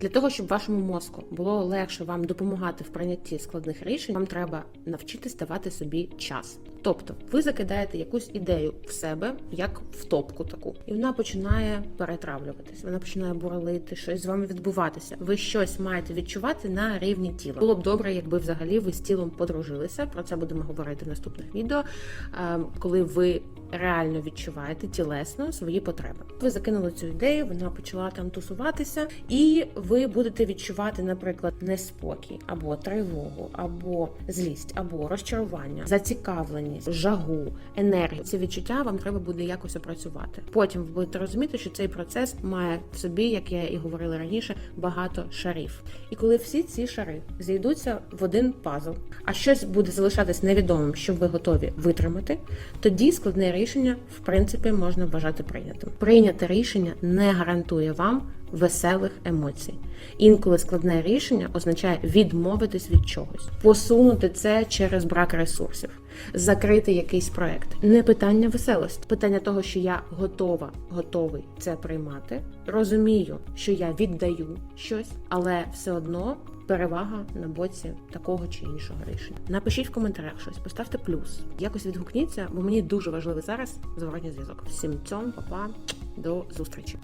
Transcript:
Для того, щоб вашому мозку було легше вам допомагати в прийнятті складних рішень, вам треба навчитись давати собі час. Тобто, ви закидаєте якусь ідею в себе, як в топку таку, і вона починає перетравлюватись, вона починає бурлити, щось з вами відбуватися. Ви щось маєте відчувати на рівні тіла. Було б добре, якби взагалі ви з тілом подружилися. Про це будемо говорити в наступних відео, е, коли ви реально відчуваєте тілесно свої потреби. Ви закинули цю ідею, вона почала там тусуватися, і ви будете відчувати, наприклад, неспокій, або тривогу, або злість, або розчарування, зацікавленість, жагу, енергію. Ці відчуття вам треба буде якось опрацювати. Потім ви будете розуміти, що цей процес має в собі, як я і говорила раніше, багато шарів. І коли всі ці шари зійдуться в один пазл, а щось буде залишатись невідомим, що ви готові витримати, тоді складне рішення в принципі можна вважати прийнятим. Прийняте рішення не гарантує вам веселих емоцій. Інколи складне рішення означає відмовитись від чогось, посунути це через брак ресурсів, закрити якийсь проект. Не питання веселості, питання того, що я готова, готовий це приймати. Розумію, що я віддаю щось, але все одно. Перевага на боці такого чи іншого рішення. Напишіть в коментарях щось, поставте плюс. Якось відгукніться, бо мені дуже важливий зараз зворотній зв'язок. Всім цьом, папа, до зустрічі.